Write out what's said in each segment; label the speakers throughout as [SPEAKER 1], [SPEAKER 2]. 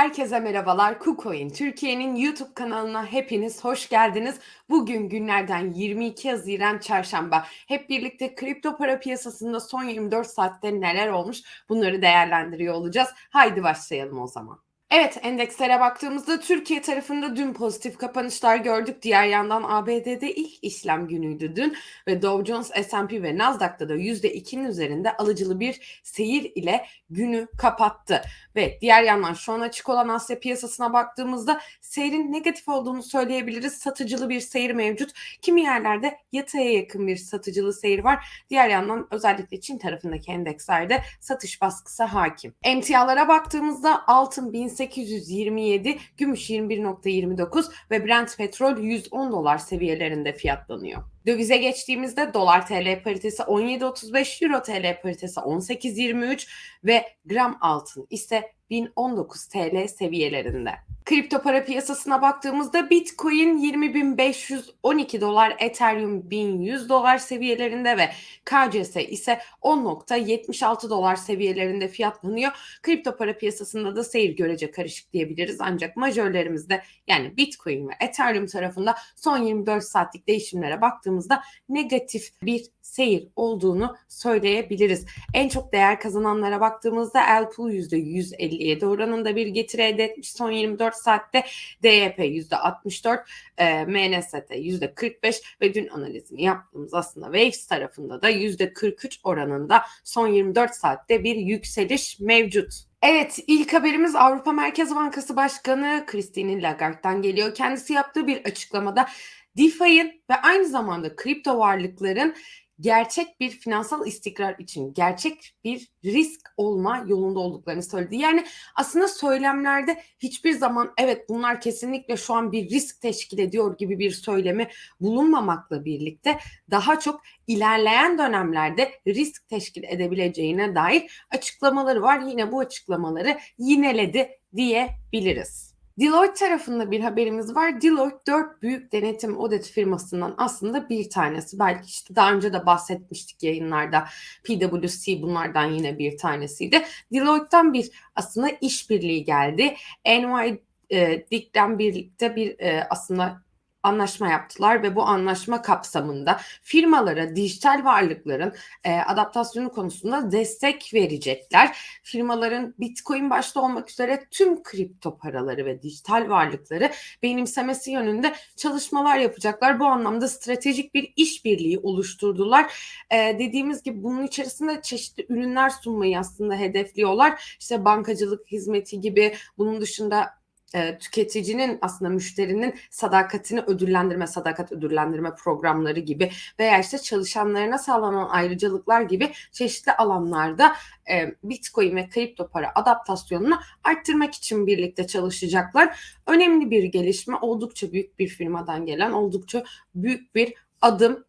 [SPEAKER 1] Herkese merhabalar. KuCoin Türkiye'nin YouTube kanalına hepiniz hoş geldiniz. Bugün günlerden 22 Haziran Çarşamba. Hep birlikte kripto para piyasasında son 24 saatte neler olmuş bunları değerlendiriyor olacağız. Haydi başlayalım o zaman. Evet endekslere baktığımızda Türkiye tarafında dün pozitif kapanışlar gördük. Diğer yandan ABD'de ilk işlem günüydü dün ve Dow Jones, S&P ve Nasdaq'ta da %2'nin üzerinde alıcılı bir seyir ile günü kapattı. Ve diğer yandan şu an açık olan Asya piyasasına baktığımızda seyrin negatif olduğunu söyleyebiliriz. Satıcılı bir seyir mevcut. Kimi yerlerde yataya yakın bir satıcılı seyir var. Diğer yandan özellikle Çin tarafındaki endekslerde satış baskısı hakim. Emtialara baktığımızda altın 1827, gümüş 21.29 ve Brent petrol 110 dolar seviyelerinde fiyatlanıyor. Dövize geçtiğimizde dolar TL paritesi 17.35, euro TL paritesi 18.23 ve gram altın ise 1019 TL seviyelerinde. Kripto para piyasasına baktığımızda Bitcoin 20.512 dolar, Ethereum 1100 dolar seviyelerinde ve KCS ise 10.76 dolar seviyelerinde fiyatlanıyor. Kripto para piyasasında da seyir görece karışık diyebiliriz ancak majörlerimizde yani Bitcoin ve Ethereum tarafında son 24 saatlik değişimlere baktığımızda negatif bir seyir olduğunu söyleyebiliriz. En çok değer kazananlara baktığımızda Elpool %157 oranında bir getiri elde etmiş son 24 saatte. DYP %64, e, MNST %45 ve dün analizini yaptığımız aslında Waves tarafında da %43 oranında son 24 saatte bir yükseliş mevcut. Evet ilk haberimiz Avrupa Merkez Bankası Başkanı Christine Lagarde'dan geliyor. Kendisi yaptığı bir açıklamada DeFi'nin ve aynı zamanda kripto varlıkların gerçek bir finansal istikrar için gerçek bir risk olma yolunda olduklarını söyledi. Yani aslında söylemlerde hiçbir zaman evet bunlar kesinlikle şu an bir risk teşkil ediyor gibi bir söylemi bulunmamakla birlikte daha çok ilerleyen dönemlerde risk teşkil edebileceğine dair açıklamaları var. Yine bu açıklamaları yineledi diyebiliriz. Deloitte tarafında bir haberimiz var. Deloitte dört büyük denetim audit firmasından aslında bir tanesi. Belki işte daha önce de bahsetmiştik yayınlarda. PwC bunlardan yine bir tanesiydi. Deloitte'dan bir aslında işbirliği geldi. NY e, Dick'ten birlikte bir e, aslında anlaşma yaptılar ve bu anlaşma kapsamında firmalara dijital varlıkların e, adaptasyonu konusunda destek verecekler. Firmaların Bitcoin başta olmak üzere tüm kripto paraları ve dijital varlıkları benimsemesi yönünde çalışmalar yapacaklar. Bu anlamda stratejik bir işbirliği oluşturdular. E, dediğimiz gibi bunun içerisinde çeşitli ürünler sunmayı aslında hedefliyorlar. İşte bankacılık hizmeti gibi bunun dışında e, tüketicinin aslında müşterinin sadakatini ödüllendirme, sadakat ödüllendirme programları gibi veya işte çalışanlarına sağlanan ayrıcalıklar gibi çeşitli alanlarda e, Bitcoin ve kripto para adaptasyonunu arttırmak için birlikte çalışacaklar. Önemli bir gelişme, oldukça büyük bir firmadan gelen, oldukça büyük bir adım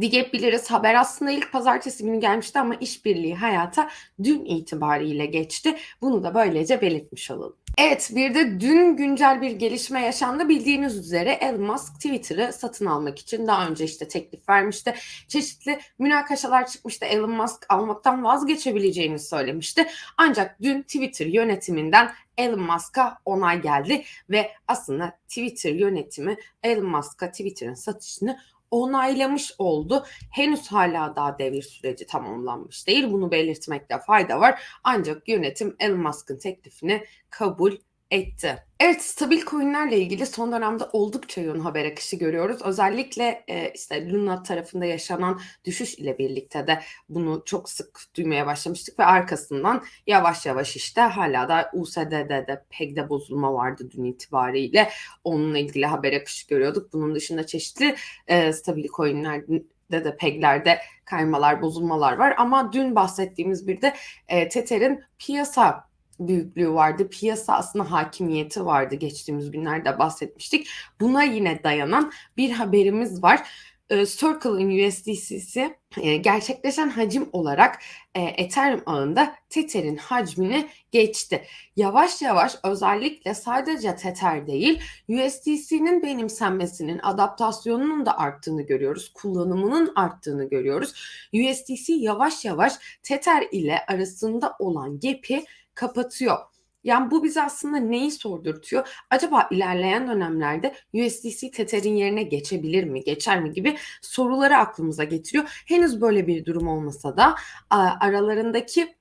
[SPEAKER 1] diyebiliriz. Haber aslında ilk pazartesi günü gelmişti ama işbirliği hayata dün itibariyle geçti. Bunu da böylece belirtmiş olalım. Evet bir de dün güncel bir gelişme yaşandı. Bildiğiniz üzere Elon Musk Twitter'ı satın almak için daha önce işte teklif vermişti. Çeşitli münakaşalar çıkmıştı. Elon Musk almaktan vazgeçebileceğini söylemişti. Ancak dün Twitter yönetiminden Elon Musk'a onay geldi ve aslında Twitter yönetimi Elon Musk'a Twitter'ın satışını onaylamış oldu. Henüz hala daha devir süreci tamamlanmış değil. Bunu belirtmekte fayda var. Ancak yönetim Elon Musk'ın teklifini kabul etti. Evet stabil coinlerle ilgili son dönemde oldukça yoğun haber akışı görüyoruz. Özellikle e, işte Luna tarafında yaşanan düşüş ile birlikte de bunu çok sık duymaya başlamıştık ve arkasından yavaş yavaş işte hala da USD'de de PEG'de bozulma vardı dün itibariyle. Onunla ilgili haber akışı görüyorduk. Bunun dışında çeşitli e, stabil coinlerde de PEG'lerde kaymalar, bozulmalar var. Ama dün bahsettiğimiz bir de e, Tether'in piyasa büyüklüğü vardı. Piyasa aslında hakimiyeti vardı. Geçtiğimiz günlerde bahsetmiştik. Buna yine dayanan bir haberimiz var. Ee, Circle'ın USDC'si e, gerçekleşen hacim olarak e, Ethereum ağında Tether'in hacmini geçti. Yavaş yavaş özellikle sadece Tether değil USDC'nin benimsenmesinin, adaptasyonunun da arttığını görüyoruz. Kullanımının arttığını görüyoruz. USDC yavaş yavaş Tether ile arasında olan gap'i kapatıyor. Yani bu bize aslında neyi sordurtuyor? Acaba ilerleyen dönemlerde USDC Tether'in yerine geçebilir mi, geçer mi gibi soruları aklımıza getiriyor. Henüz böyle bir durum olmasa da aralarındaki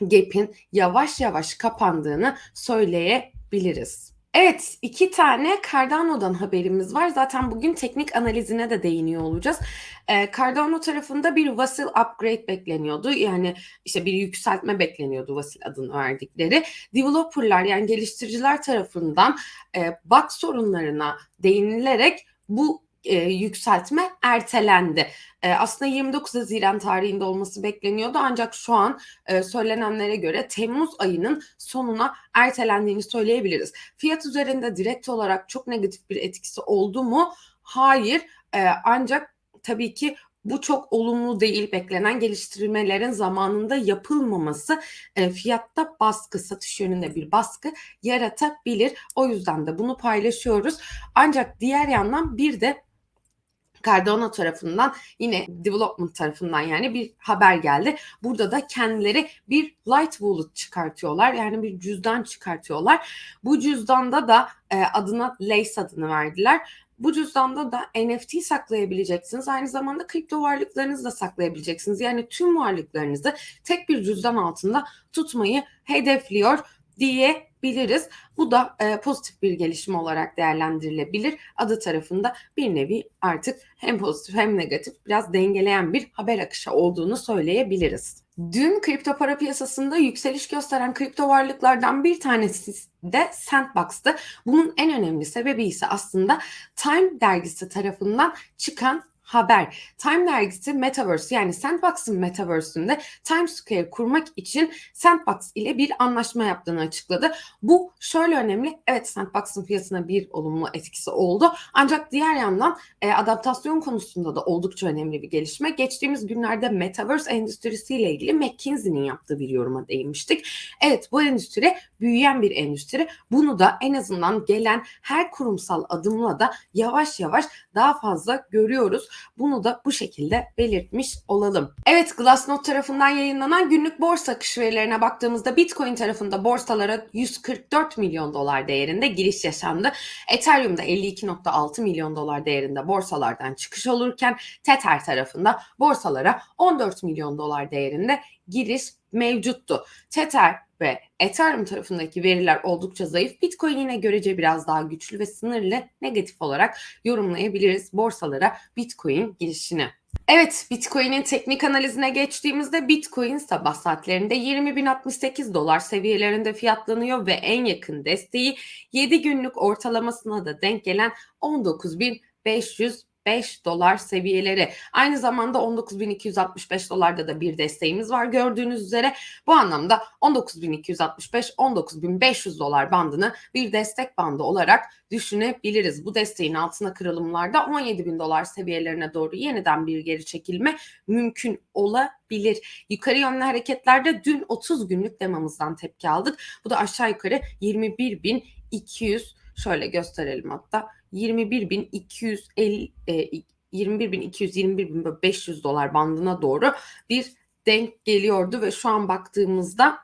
[SPEAKER 1] gap'in yavaş yavaş kapandığını söyleyebiliriz. Evet, iki tane Cardano'dan haberimiz var. Zaten bugün teknik analizine de değiniyor olacağız. Ee, Cardano tarafında bir Vasil upgrade bekleniyordu. Yani işte bir yükseltme bekleniyordu Vasil adını verdikleri. Developerlar yani geliştiriciler tarafından e, bug sorunlarına değinilerek bu e, yükseltme ertelendi. E, aslında 29 Haziran tarihinde olması bekleniyordu ancak şu an e, söylenenlere göre Temmuz ayının sonuna ertelendiğini söyleyebiliriz. Fiyat üzerinde direkt olarak çok negatif bir etkisi oldu mu? Hayır. E, ancak tabii ki bu çok olumlu değil. Beklenen geliştirmelerin zamanında yapılmaması e, fiyatta baskı, satış yönünde bir baskı yaratabilir. O yüzden de bunu paylaşıyoruz. Ancak diğer yandan bir de Cardano tarafından yine development tarafından yani bir haber geldi. Burada da kendileri bir light wallet çıkartıyorlar. Yani bir cüzdan çıkartıyorlar. Bu cüzdanda da e, adına Lace adını verdiler. Bu cüzdanda da NFT saklayabileceksiniz. Aynı zamanda kripto varlıklarınızı da saklayabileceksiniz. Yani tüm varlıklarınızı tek bir cüzdan altında tutmayı hedefliyor diyebiliriz. Bu da e, pozitif bir gelişme olarak değerlendirilebilir. Adı tarafında bir nevi artık hem pozitif hem negatif biraz dengeleyen bir haber akışı olduğunu söyleyebiliriz. Dün kripto para piyasasında yükseliş gösteren kripto varlıklardan bir tanesi de Sandbox'tı. Bunun en önemli sebebi ise aslında Time dergisi tarafından çıkan haber. Time dergisi Metaverse yani Sandbox'ın Metaverse'ünde Times Square kurmak için Sandbox ile bir anlaşma yaptığını açıkladı. Bu şöyle önemli. Evet Sandbox'ın fiyatına bir olumlu etkisi oldu. Ancak diğer yandan e, adaptasyon konusunda da oldukça önemli bir gelişme. Geçtiğimiz günlerde Metaverse endüstrisiyle ilgili McKinsey'nin yaptığı bir yoruma değinmiştik. Evet bu endüstri büyüyen bir endüstri. Bunu da en azından gelen her kurumsal adımla da yavaş yavaş daha fazla görüyoruz. Bunu da bu şekilde belirtmiş olalım. Evet Glassnode tarafından yayınlanan günlük borsa akış verilerine baktığımızda Bitcoin tarafında borsalara 144 milyon dolar değerinde giriş yaşandı. Ethereum'da 52.6 milyon dolar değerinde borsalardan çıkış olurken Tether tarafında borsalara 14 milyon dolar değerinde giriş mevcuttu. Tether ve Ethereum tarafındaki veriler oldukça zayıf. Bitcoin yine görece biraz daha güçlü ve sınırlı negatif olarak yorumlayabiliriz borsalara Bitcoin girişini. Evet Bitcoin'in teknik analizine geçtiğimizde Bitcoin sabah saatlerinde 20.068 dolar seviyelerinde fiyatlanıyor ve en yakın desteği 7 günlük ortalamasına da denk gelen 19.500 5 dolar seviyeleri. Aynı zamanda 19.265 dolarda da bir desteğimiz var gördüğünüz üzere. Bu anlamda 19.265-19.500 dolar bandını bir destek bandı olarak düşünebiliriz. Bu desteğin altına kırılımlarda 17.000 dolar seviyelerine doğru yeniden bir geri çekilme mümkün olabilir. Yukarı yönlü hareketlerde dün 30 günlük demamızdan tepki aldık. Bu da aşağı yukarı 21.200 şöyle gösterelim hatta 21.250 e, 21.200-21.500 dolar bandına doğru bir denk geliyordu ve şu an baktığımızda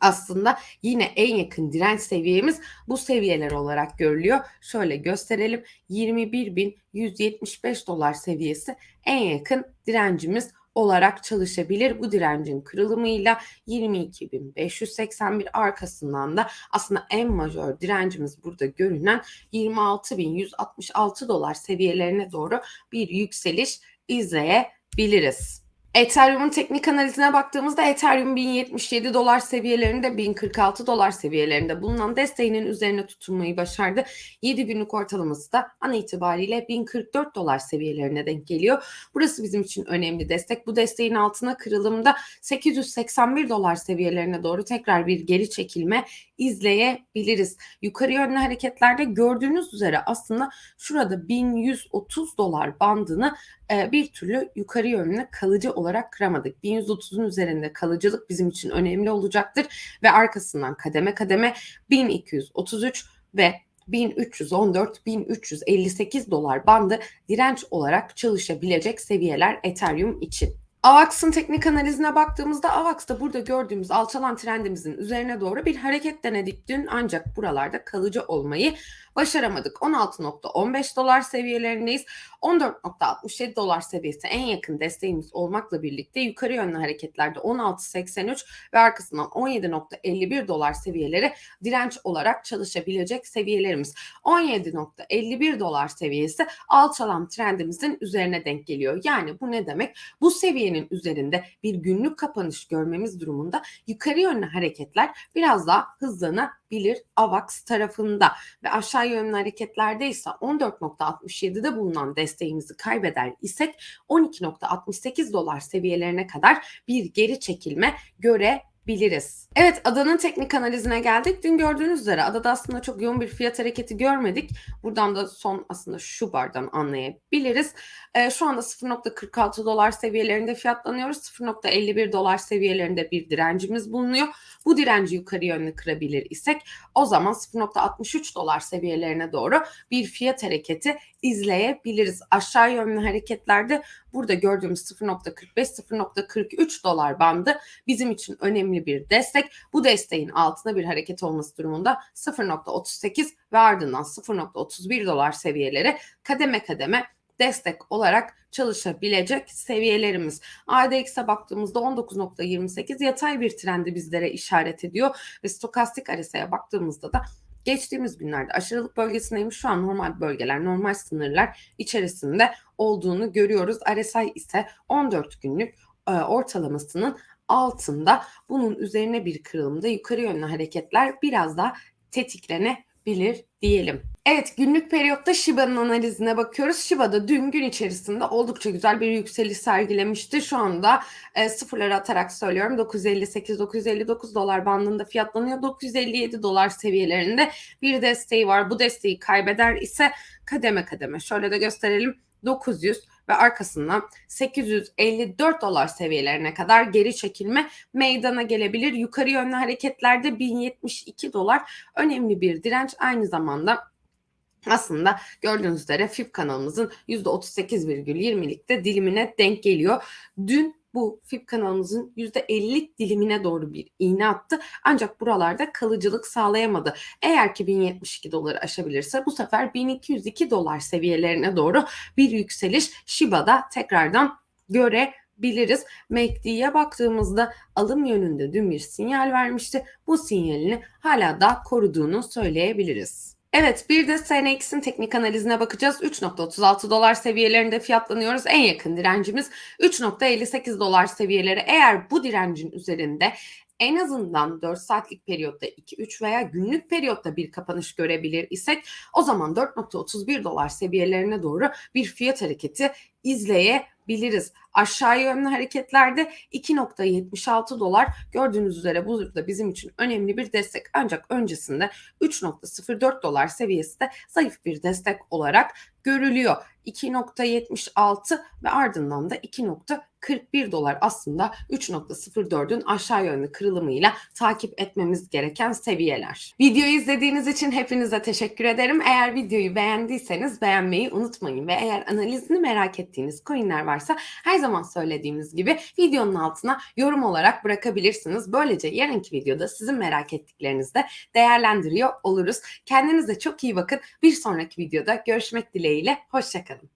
[SPEAKER 1] aslında yine en yakın direnç seviyemiz bu seviyeler olarak görülüyor. Şöyle gösterelim 21.175 dolar seviyesi en yakın direncimiz olarak çalışabilir. Bu direncin kırılımıyla 22.581 arkasından da aslında en majör direncimiz burada görünen 26.166 dolar seviyelerine doğru bir yükseliş izleyebiliriz. Ethereum'un teknik analizine baktığımızda Ethereum 1077 dolar seviyelerinde 1046 dolar seviyelerinde bulunan desteğinin üzerine tutunmayı başardı. 7 günlük ortalaması da an itibariyle 1044 dolar seviyelerine denk geliyor. Burası bizim için önemli destek. Bu desteğin altına kırılımda 881 dolar seviyelerine doğru tekrar bir geri çekilme izleyebiliriz. Yukarı yönlü hareketlerde gördüğünüz üzere aslında şurada 1130 dolar bandını bir türlü yukarı yönlü kalıcı olarak kıramadık. 1130'un üzerinde kalıcılık bizim için önemli olacaktır ve arkasından kademe kademe 1233 ve 1314-1358 dolar bandı direnç olarak çalışabilecek seviyeler Ethereum için. AVAX'ın teknik analizine baktığımızda AVAX'ta burada gördüğümüz alçalan trendimizin üzerine doğru bir hareket denedik dün ancak buralarda kalıcı olmayı başaramadık. 16.15 dolar seviyelerindeyiz. 14.67 dolar seviyesi en yakın desteğimiz olmakla birlikte yukarı yönlü hareketlerde 16.83 ve arkasından 17.51 dolar seviyeleri direnç olarak çalışabilecek seviyelerimiz. 17.51 dolar seviyesi alçalan trendimizin üzerine denk geliyor. Yani bu ne demek? Bu seviyenin üzerinde bir günlük kapanış görmemiz durumunda yukarı yönlü hareketler biraz daha hızlanabilir AVAX tarafında. Ve aşağı yönlü hareketlerde ise 14.67'de bulunan desteğimizi kaybeder isek 12.68 dolar seviyelerine kadar bir geri çekilme göre biliriz. Evet adanın teknik analizine geldik. Dün gördüğünüz üzere adada aslında çok yoğun bir fiyat hareketi görmedik. Buradan da son aslında şu bardan anlayabiliriz. Ee, şu anda 0.46 dolar seviyelerinde fiyatlanıyoruz. 0.51 dolar seviyelerinde bir direncimiz bulunuyor. Bu direnci yukarı yönlü kırabilir isek o zaman 0.63 dolar seviyelerine doğru bir fiyat hareketi izleyebiliriz. Aşağı yönlü hareketlerde burada gördüğümüz 0.45-0.43 dolar bandı bizim için önemli bir destek. Bu desteğin altında bir hareket olması durumunda 0.38 ve ardından 0.31 dolar seviyeleri kademe kademe destek olarak çalışabilecek seviyelerimiz. ADX'e baktığımızda 19.28 yatay bir trendi bizlere işaret ediyor ve stokastik RSI'ye baktığımızda da geçtiğimiz günlerde aşırılık bölgesindeymiş. Şu an normal bölgeler, normal sınırlar içerisinde olduğunu görüyoruz. RSI ise 14 günlük e, ortalamasının altında. Bunun üzerine bir kırılımda yukarı yönlü hareketler biraz daha tetiklenebilir diyelim. Evet günlük periyotta Shiba'nın analizine bakıyoruz. Shiba'da dün gün içerisinde oldukça güzel bir yükseliş sergilemişti. Şu anda e, sıfırları atarak söylüyorum 958-959 dolar bandında fiyatlanıyor. 957 dolar seviyelerinde bir desteği var. Bu desteği kaybeder ise kademe kademe şöyle de gösterelim 900 ve arkasından 854 dolar seviyelerine kadar geri çekilme meydana gelebilir. Yukarı yönlü hareketlerde 1072 dolar önemli bir direnç aynı zamanda aslında gördüğünüz üzere FIP kanalımızın %38,20'likte dilimine denk geliyor. Dün bu FIP kanalımızın %50'lik dilimine doğru bir iğne attı. Ancak buralarda kalıcılık sağlayamadı. Eğer ki 1072 doları aşabilirse bu sefer 1202 dolar seviyelerine doğru bir yükseliş Shiba'da tekrardan görebiliriz. MACD'ye baktığımızda alım yönünde dün bir sinyal vermişti. Bu sinyalini hala da koruduğunu söyleyebiliriz. Evet bir de SNX'in teknik analizine bakacağız. 3.36 dolar seviyelerinde fiyatlanıyoruz. En yakın direncimiz 3.58 dolar seviyeleri. Eğer bu direncin üzerinde en azından 4 saatlik periyotta 2-3 veya günlük periyotta bir kapanış görebilir isek o zaman 4.31 dolar seviyelerine doğru bir fiyat hareketi izleyebiliriz. Aşağı yönlü hareketlerde 2.76 dolar gördüğünüz üzere bu da bizim için önemli bir destek. Ancak öncesinde 3.04 dolar seviyesi de zayıf bir destek olarak görülüyor. 2.76 ve ardından da 2.41 dolar aslında 3.04'ün aşağı yönlü kırılımıyla takip etmemiz gereken seviyeler. Videoyu izlediğiniz için hepinize teşekkür ederim. Eğer videoyu beğendiyseniz beğenmeyi unutmayın ve eğer analizini merak ettiğiniz coinler varsa her zaman söylediğimiz gibi videonun altına yorum olarak bırakabilirsiniz. Böylece yarınki videoda sizin merak ettiklerinizi de değerlendiriyor oluruz. Kendinize çok iyi bakın. Bir sonraki videoda görüşmek dileğiyle. Hoşçakalın.